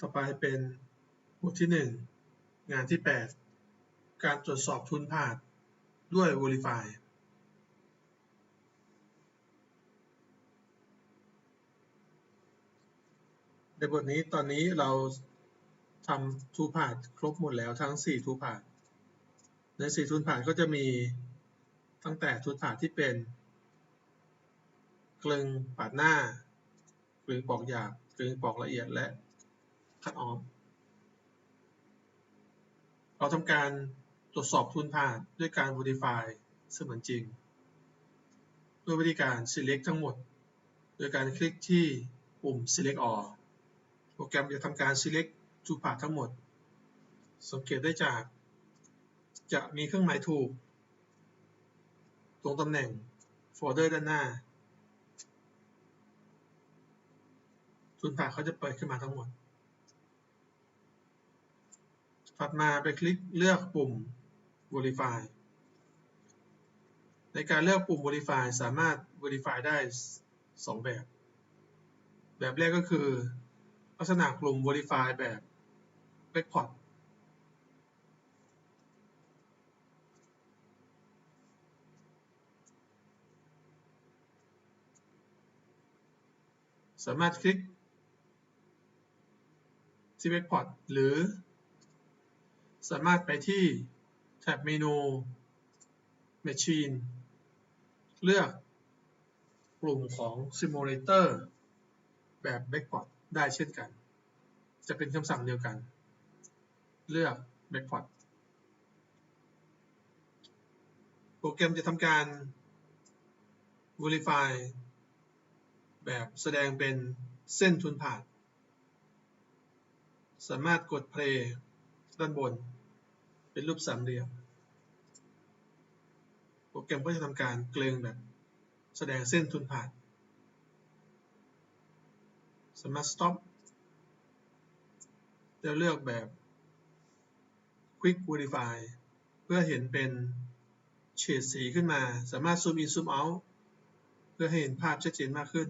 ต่อไปเป็นบทที่ 1 งานที่ 8 การตรวจสอบทุนผ่านด้วย Verify ในบทนี้ตอนนี้เราทำทูผ่านครบหมดแล้วทั้ง 4 ทูผ่านใน 4 ทุนผ่านก็จะมีตั้งแต่ทุนผ่านที่เป็นกลึงปาดหน้ากลึงปอกหยาบกลึงปอกละเอียดและ คัดออฟเราทำการตรวจสอบทุนผ่านด้วยการ verify เสมือนจริง ด้วยวิธีการ select ทั้งหมด โดยการคลิกที่ปุ่ม select all โปรแกรมจะทำการ select ทุนผ่านทั้งหมด สังเกตได้จาก จะมีเครื่องหมายถูก ตรงตำแหน่งโฟลเดอร์ด้านหน้าทุนผ่านเขาจะเปิดขึ้นมาทั้งหมด ถัดมาไปคลิกเลือกปุ่ม Verify ในการเลือกปุ่ม Verify สามารถ Verify ได้ 2 แบบ แบบแรกก็คือ ลักษณะกลุ่ม Verify แบบ Backport สามารถคลิกที่ Backport หรือ สามารถไปที่แท็บเมนู Machine เลือกกลุ่มของ Simulator แบบ Backport ได้เช่นกัน จะเป็นคำสั่งเดียวกัน เลือก Backport โปรแกรมจะทำการ Verify แบบแสดงเป็นเส้นทุนผ่าน สามารถกด Play ด้านบน เป็นรูปสามเหลี่ยม โปรแกรมก็จะทำการเกลงแบบแสดงเส้นทุนผ่านสามารถ stop จะเลือกแบบ quick verify เพื่อเห็นเป็นเฉดสีขึ้นมา สามารถ zoom in zoom out เพื่อให้เห็นภาพชัดเจนมากขึ้น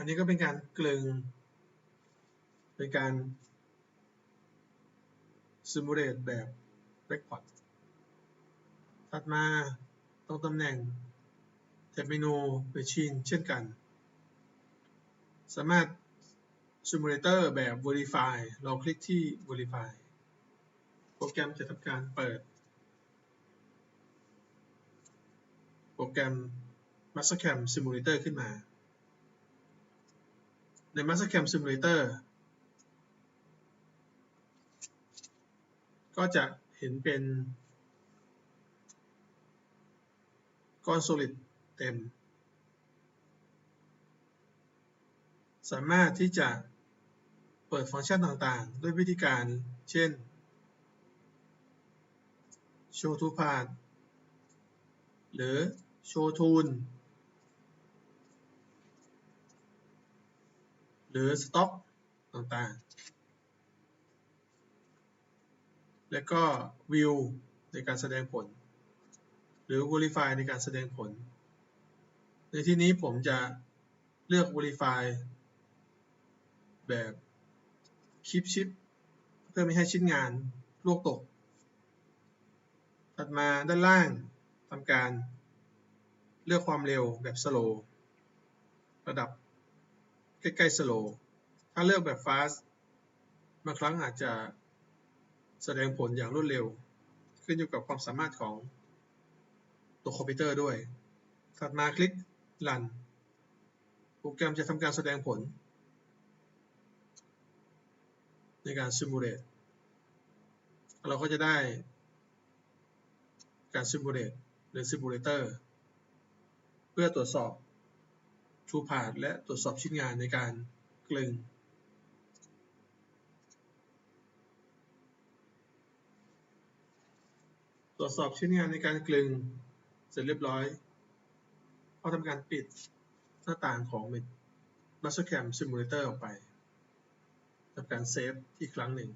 อันนี้ก็เป็นการกลึง เป็นการ simulate แบบ backport ถัดมาตรงตำแหน่งแท็บเมนู Machine เช่นกัน สามารถ Simulator แบบ Verify เราคลิกที่ Verify โปรแกรมจะทำการเปิด โปรแกรม Mastercam Simulator ขึ้นมา ใน Mastercam Simulator ก็จะเห็นเป็นก้อน solid เต็ม สามารถที่จะเปิดฟังก์ชันต่างๆ ด้วยวิธีการเช่น show to path หรือ show tool หรือ stop ต่างๆ และก็ view ในการแสดงผล หรือ verify ในการแสดงผล ในที่นี้ผมจะเลือก verify แบบ keep chip เพื่อไม่ให้ชิ้นงานลวกตก ถัดมาด้านล่างทำการเลือกความเร็วแบบ slow ระดับ ใกล้ๆ slow ถ้าเลือกแบบ fast บางครั้งอาจจะแสดงผลอย่างรวดเร็ว ขึ้นอยู่กับความสามารถของตัวคอมพิวเตอร์ด้วย ถัดมาคลิก Run โปรแกรมจะทำการแสดงผล ในการ Simulate เราก็จะได้การ Simulate หรือ Simulator เพื่อตรวจสอบ True Path และตรวจสอบชิ้นงานในการกลึง ตรวจสอบชิ้นงานในการกลึง เสร็จเรียบร้อยก็ทำการปิดหน้าต่างของ Mastercam Simulator ออกไปทำการเซฟอีกครั้งหนึ่ง